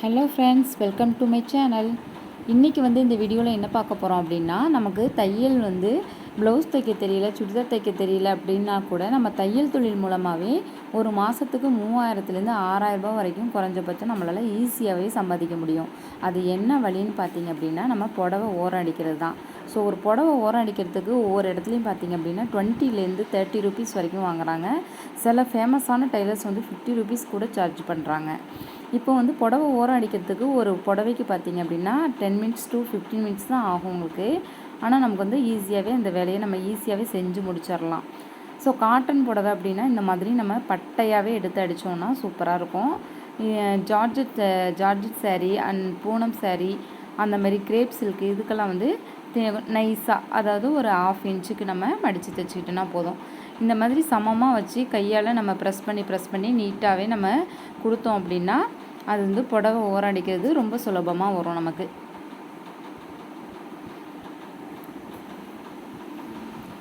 Hello friends welcome to my channel இன்றைக்கி வந்து இந்த வீடியோவில் என்ன பார்க்க போகிறோம் அப்படின்னா நமக்கு தையல் வந்து ப்ளவுஸ் தைக்க தெரியல சுடிதார் தைக்க தெரியல அப்படின்னா கூட நம்ம தையல் தொழில் மூலமாகவே ஒரு மாதத்துக்கு மூவாயிரத்துலேருந்து ஆறாயிரம் ரூபாய் வரைக்கும் குறைஞ்சபட்சம் நம்மளால் ஈஸியாகவே சம்பாதிக்க முடியும். அது என்ன வழின்னு பார்த்தீங்க அப்படின்னா நம்ம புடவை ஓரம் அடிக்கிறது தான். ஸோ ஒரு புடவை ஓரம் அடிக்கிறதுக்கு ஒவ்வொரு இடத்துலையும் பார்த்தீங்க அப்படின்னா டுவெண்ட்டிலேருந்து தேர்ட்டி ருபீஸ் வரைக்கும் வாங்குறாங்க. சில ஃபேமஸான டைலர்ஸ் வந்து ஃபிஃப்டி ருபீஸ் கூட சார்ஜ் பண்ணுறாங்க இப்போ வந்து புடவை ஓரம் அடிக்கிறதுக்கு ஒரு புடவைக்கு பார்த்தீங்க அப்படின்னா ten minutes to fifteen minutes தான் ஆகும் உங்களுக்கு. ஆனால் நமக்கு வந்து ஈஸியாகவே இந்த வேலையை நம்ம ஈஸியாகவே செஞ்சு முடிச்சிடலாம் ஸோ காட்டன் புடவை அப்படின்னா இந்த மாதிரி நம்ம பட்டையாகவே எடுத்து அடித்தோம்னா சூப்பராக இருக்கும். Georgette georgette sari and Poonam sari அந்த மாதிரி கிரேப் சில்க் இதுக்கெல்லாம் வந்து நைஸாக அதாவது ஒரு ஆஃப் இன்ச்சுக்கு நம்ம மடித்து தைச்சிக்கிட்டோன்னா போதும். இந்த மாதிரி சமமாக வச்சு கையால் நம்ம ப்ரெஸ் பண்ணி ப்ரெஸ் பண்ணி நீட்டாகவே நம்ம கொடுத்தோம் அப்படின்னா அது வந்து புடவை ஓரம் அடிக்கிறது ரொம்ப சுலபமாக வரும் நமக்கு.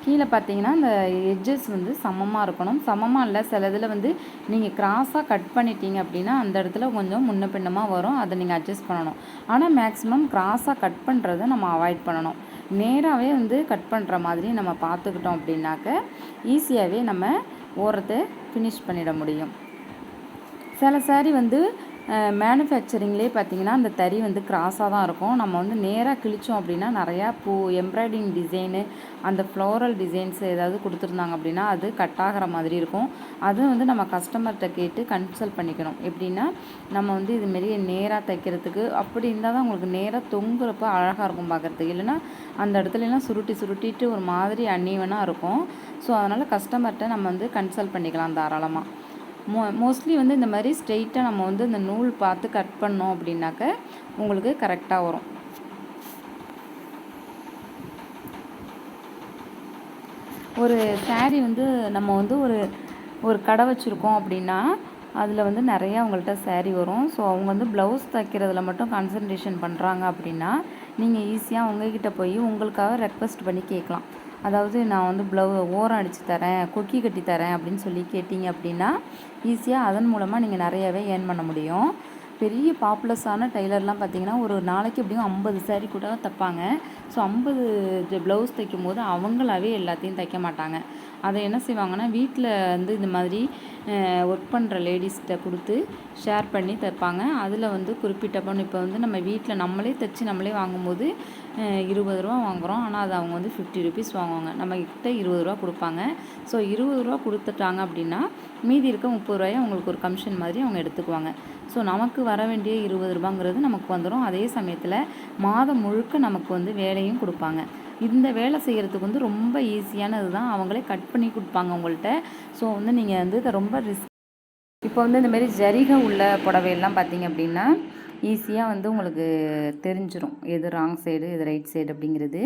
கீழே பார்த்தீங்கன்னா அந்த எட்ஜஸ் வந்து சமமாக இருக்கணும். சமமாக இல்லை சில இதில் வந்து நீங்கள் கிராஸாக கட் பண்ணிட்டீங்க அப்படின்னா அந்த இடத்துல கொஞ்சம் முன்ன பின்னமாக வரும். அதை நீங்கள் அட்ஜஸ்ட் பண்ணணும். ஆனால் மேக்ஸிமம் கிராஸாக கட் பண்ணுறதை நம்ம அவாய்ட் பண்ணணும். நேராகவே வந்து கட் பண்ணுற மாதிரி நம்ம பார்த்துக்கிட்டோம் அப்படின்னாக்க ஈஸியாகவே நம்ம ஓரத்தை ஃபினிஷ் பண்ணிட முடியும். சில saree வந்து மேனுஃபேக்சரிங்லேயே பார்த்தீங்கன்னா அந்த தறி வந்து கிராஸாக தான் இருக்கும். நம்ம வந்து நேராக கிழிச்சோம் அப்படின்னா நிறையா பூ எம்ப்ராய்டிங் டிசைனு அந்த ஃப்ளோரல் டிசைன்ஸ் ஏதாவது கொடுத்துருந்தாங்க அப்படின்னா அது கட் ஆகிற மாதிரி இருக்கும். அது வந்து நம்ம கஸ்டமர்கிட்ட கேட்டு கன்சல்ட் பண்ணிக்கணும். எப்படின்னா நம்ம வந்து இதுமாரி நேராக தைக்கிறதுக்கு அப்படி இருந்தால் தான் உங்களுக்கு நேராக தொங்குறப்ப அழகாக இருக்கும் பார்க்குறதுக்கு. இல்லைனா அந்த இடத்துலலாம் சுருட்டி சுருட்டிட்டு ஒரு மாதிரி அன்னீவனாக இருக்கும். ஸோ அதனால் கஸ்டமர்கிட்ட நம்ம வந்து கன்சல்ட் பண்ணிக்கலாம் தாராளமாக மோ மோஸ்ட்லி வந்து இந்த மாதிரி ஸ்ட்ரெயிட்டாக நம்ம வந்து இந்த நூல் பார்த்து கட் பண்ணோம் அப்படின்னாக்க உங்களுக்கு கரெக்டாக வரும். ஒரு சாரீ வந்து நம்ம வந்து ஒரு ஒரு கடை வச்சுருக்கோம் அப்படின்னா அதில் வந்து நிறையா அவங்கள்ட்ட saree வரும். ஸோ அவங்க வந்து ப்ளவுஸ் தைக்கிறதுல மட்டும் கான்சன்ட்ரேஷன் பண்ணுறாங்க அப்படின்னா நீங்கள் ஈஸியாக அவங்கக்கிட்ட போய் உங்களுக்காக ரெக்வஸ்ட் பண்ணி கேட்கலாம். அதாவது நான் வந்து ப்ளவு ஓரம் அடித்து தரேன் கொக்கி கட்டி தரேன் அப்படின்னு சொல்லி கேட்டிங்க அப்படின்னா ஈஸியாக அதன் மூலமாக நீங்கள் நிறையவே ஏர்ன் பண்ண முடியும். பெரிய பாப்புலஸான டைலர்லாம் பார்த்தீங்கன்னா ஒரு நாளைக்கு எப்படியும் ஐம்பது saree கூட தைப்பாங்க. ஸோ ஐம்பது ப்ளவுஸ் தைக்கும் போது அவங்களாவே எல்லாத்தையும் தைக்க மாட்டாங்க. அதை என்ன செய்வாங்கன்னா வீட்டில் வந்து இந்த மாதிரி ஒர்க் பண்ணுற லேடிஸ்கிட்ட கொடுத்து ஷேர் பண்ணி தைப்பாங்க. அதில் வந்து குறிப்பிட்ட பணம் இப்போ வந்து நம்ம வீட்டில் நம்மளே தைச்சி நம்மளே வாங்கும்போது இருபது ரூபா வாங்குகிறோம் ஆனால் அது அவங்க வந்து ஃபிஃப்டி ருபீஸ் வாங்குவாங்க. நம்ம கிட்ட இருபது ரூபா கொடுப்பாங்க. ஸோ இருபது ரூபா கொடுத்துட்டாங்க அப்படின்னா மீதி இருக்க முப்பது ரூபாயை அவங்களுக்கு ஒரு கமிஷன் மாதிரி அவங்க எடுத்துக்குவாங்க. ஸோ நமக்கு வர வேண்டிய இருபது ரூபாங்கிறது நமக்கு வந்துடும் அதே சமயத்தில் மாதம் முழுக்க நமக்கு வந்து வேலையும் கொடுப்பாங்க. இந்த வேலை செய்கிறதுக்கு வந்து ரொம்ப ஈஸியானது தான். அவங்களே கட் பண்ணி கொடுப்பாங்க உங்கள்கிட்ட ஸோ வந்து நீங்கள் வந்து இதை ரொம்ப ரிஸ்க் இப்போ வந்து இந்தமாரி ஜரிகை உள்ள புடவையெல்லாம் பார்த்தீங்க அப்படின்னா ஈஸியாக வந்து உங்களுக்கு தெரிஞ்சிடும் எது ராங் சைடு எது ரைட் சைடு அப்படிங்கிறது.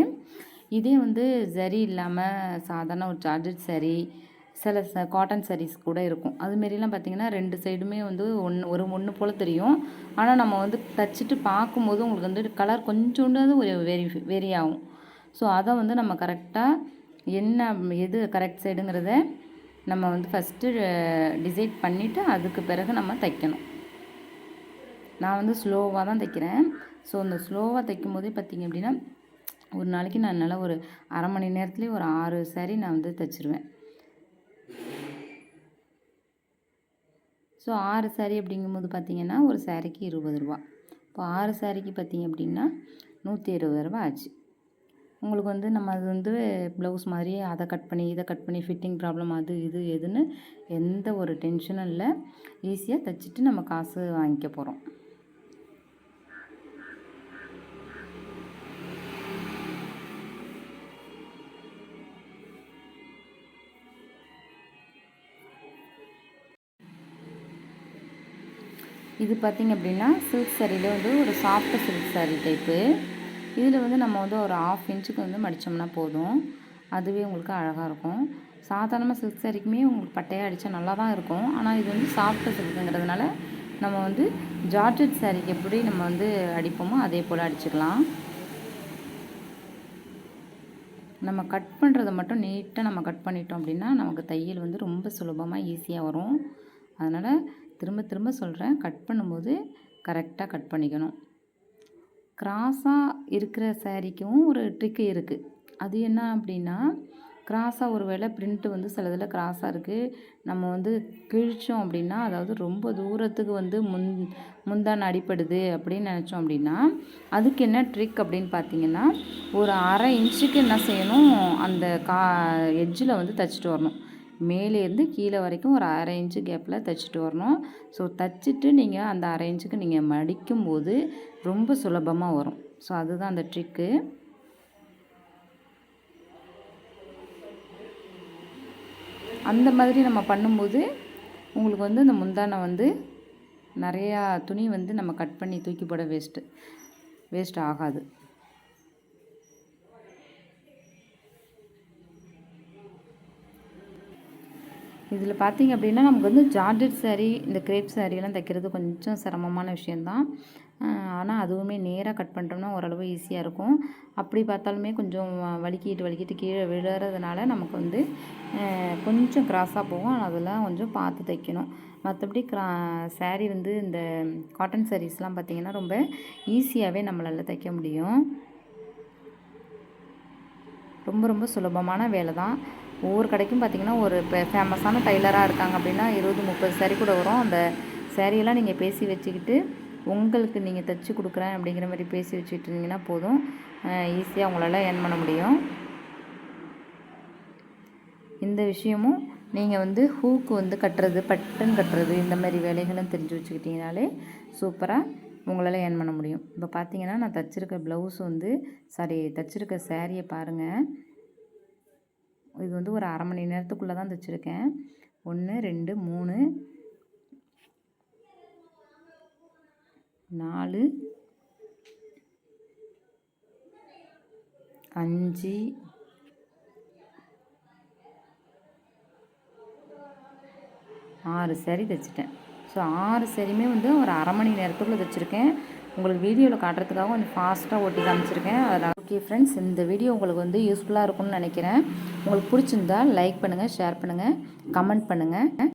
இதே வந்து ஜரி இல்லாமல் சாதாரண ஒரு சார்ஜர் சரி சில ச காட்டன் சாரீஸ் கூட இருக்கும். அதுமாரிலாம் பார்த்தீங்கன்னா ரெண்டு சைடுமே வந்து ஒன்று ஒரு ஒன்று போல் தெரியும். ஆனால் நம்ம வந்து தச்சுட்டு பார்க்கும்போது உங்களுக்கு வந்து கலர் கொஞ்சோண்டாவது ஒரு வேரி வேரி ஆகும். ஸோ அதை வந்து நம்ம கரெக்டாக என்ன எது கரெக்ட் சைடுங்கிறத நம்ம வந்து ஃபஸ்ட்டு டிசைட் பண்ணிவிட்டு அதுக்கு பிறகு நம்ம தைக்கணும். நான் வந்து ஸ்லோவாக தான் தைக்கிறேன். ஸோ அந்த ஸ்லோவாக தைக்கும் போதே பார்த்தீங்க அப்படின்னா ஒரு நாளைக்கு நான் நல்லா ஒரு அரை மணி நேரத்துலேயே ஒரு ஆறு saree நான் வந்து தைச்சிருவேன். ஸோ ஆறு சாரீ அப்படிங்கும்போது பார்த்திங்கன்னா ஒரு சாரிக்கு இருபது ரூபா. இப்போ ஆறு சாரிக்கு பார்த்தீங்க அப்படின்னா நூற்றி இருபது ரூபா ஆச்சு. உங்களுக்கு வந்து நம்ம அது வந்து ப்ளவுஸ் மாதிரி அதை கட் பண்ணி இதை கட் பண்ணி ஃபிட்டிங் ப்ராப்ளம் அது இது எதுன்னு எந்த ஒரு டென்ஷனும் இல்லை. ஈஸியாக தைச்சிட்டு நம்ம காசு வாங்கிக்க போகிறோம் இது பார்த்திங்க அப்படின்னா சில்க் சாரியில் வந்து ஒரு சாஃப்ட் சில்க் saree டைப்பு இதில் வந்து நம்ம வந்து ஒரு ஆஃப் இன்ச்சுக்கு வந்து மடித்தோம்னா போதும். அதுவே உங்களுக்கு அழகாக இருக்கும். சாதாரணமாக சில்க் சாரிக்குமே உங்களுக்கு பட்டையாக அடித்தா நல்லா தான் இருக்கும். ஆனால் இது வந்து சாஃப்ட் சில்க்குங்கிறதுனால நம்ம வந்து ஜார்ஜெட் சாரிக்கு எப்படி நம்ம வந்து அடிப்போமோ அதே போல் அடிச்சுக்கலாம். நம்ம கட் பண்ணுறத மட்டும் நீட்டாக நம்ம கட் பண்ணிட்டோம் அப்படின்னா நமக்கு தையல் வந்து ரொம்ப சுலபமாக ஈஸியாக வரும். அதனால் திரும்ப திரும்ப சொல்கிறேன் கட் பண்ணும்போது கரெக்டாக கட் பண்ணிக்கணும். கிராஸாக இருக்கிற சேரீக்கும் ஒரு ட்ரிக்கு இருக்குது அது என்ன அப்படின்னா கிராஸாக ஒரு வேளை பிரிண்ட்டு வந்து சில இதில் கிராஸாக இருக்குது நம்ம வந்து கிழிச்சோம் அப்படின்னா அதாவது ரொம்ப தூரத்துக்கு வந்து முன் முந்தான் அடிப்படுது அப்படின்னு நினச்சோம் அப்படின்னா அதுக்கு என்ன ட்ரிக் அப்படின்னு பார்த்தீங்கன்னா ஒரு அரை இன்ச்சுக்கு என்ன செய்யணும்? அந்த கா எட்ஜில் வந்து தைச்சிட்டு வரணும். மேலேருந்து கீழே வரைக்கும் ஒரு அரை இன்ச்சு கேப்பில் தைச்சிட்டு வரணும். ஸோ தைச்சிட்டு நீங்கள் அந்த அரை இன்ச்சுக்கு நீங்கள் மடிக்கும்போது ரொம்ப சுலபமாக வரும். ஸோ அதுதான் அந்த ட்ரிக்கு அந்த மாதிரி நம்ம பண்ணும்போது உங்களுக்கு வந்து இந்த முந்தானை வந்து நிறையா துணி வந்து நம்ம கட் பண்ணி தூக்கி போட வேஸ்ட்டு வேஸ்ட் ஆகாது. இதில் பார்த்திங்க அப்படின்னா நமக்கு வந்து ஜார்ஜெட் சாரீ இந்த கிரேப் சாரீலாம் தைக்கிறது கொஞ்சம் சிரமமான விஷயந்தான் ஆனால் அதுவுமே நேராக கட் பண்ணிட்டோம்னா ஓரளவு ஈஸியாக இருக்கும். அப்படி பார்த்தாலுமே கொஞ்சம் வலிக்கிட்டு வலிக்கிட்டு கீழே விழுறதுனால நமக்கு வந்து கொஞ்சம் கிராஸாக போகும். ஆனால் அதெல்லாம் கொஞ்சம் பார்த்து தைக்கணும். மற்றபடி கிரா சாரீ வந்து இந்த காட்டன் சாரீஸ்லாம் பார்த்திங்கன்னா ரொம்ப ஈஸியாகவே நம்மளால் தைக்க முடியும். ரொம்ப ரொம்ப சுலபமான வேலை தான் ஒவ்வொரு கடைக்கும் பார்த்திங்கன்னா ஒரு ஃபேமஸான டைலராக இருக்காங்க அப்படின்னா இருபது முப்பது saree கூட வரும். அந்த சேரீயெல்லாம் நீங்கள் பேசி வச்சுக்கிட்டு உங்களுக்கு நீங்கள் தைச்சி கொடுக்குறேன் அப்படிங்கிற மாதிரி பேசி வச்சுக்கிட்டு இருந்தீங்கன்னா போதும். ஈஸியாக உங்களால் ஏர்ன் பண்ண முடியும். இந்த விஷயமும் நீங்கள் வந்து ஹூக்கு வந்து கட்டுறது பட்டன் கட்டுறது இந்த மாதிரி வேலைகளும் தெரிஞ்சு வச்சுக்கிட்டிங்கனாலே சூப்பராக உங்களால் ஏர்ன் பண்ண முடியும். இப்போ பார்த்தீங்கன்னா நான் தச்சிருக்க ப்ளவுஸ் வந்து சாரி தச்சிருக்க சேரீயை பாருங்கள் இது வந்து ஒரு அரை மணி நேரத்துக்குள்ளே தான் தைச்சிருக்கேன். ஒன்று ரெண்டு மூணு நாலு அஞ்சு ஆறு சரி தைச்சிட்டேன். ஸோ ஆறு சரியுமே வந்து ஒரு அரை மணி நேரத்துக்குள்ளே தைச்சிருக்கேன். உங்களுக்கு வீடியோவில் காட்டுறதுக்காக கொஞ்சம் ஃபாஸ்ட்டாக ஓட்டி காமிச்சிருக்கேன். அதனால் ஓகே ஃப்ரெண்ட்ஸ் இந்த வீடியோ உங்களுக்கு வந்து யூஸ்ஃபுல்லாக இருக்கும்னு நினைக்கிறேன். உங்களுக்கு பிடிச்சிருந்தா லைக் பண்ணுங்கள் ஷேர் பண்ணுங்கள் கமெண்ட் பண்ணுங்கள்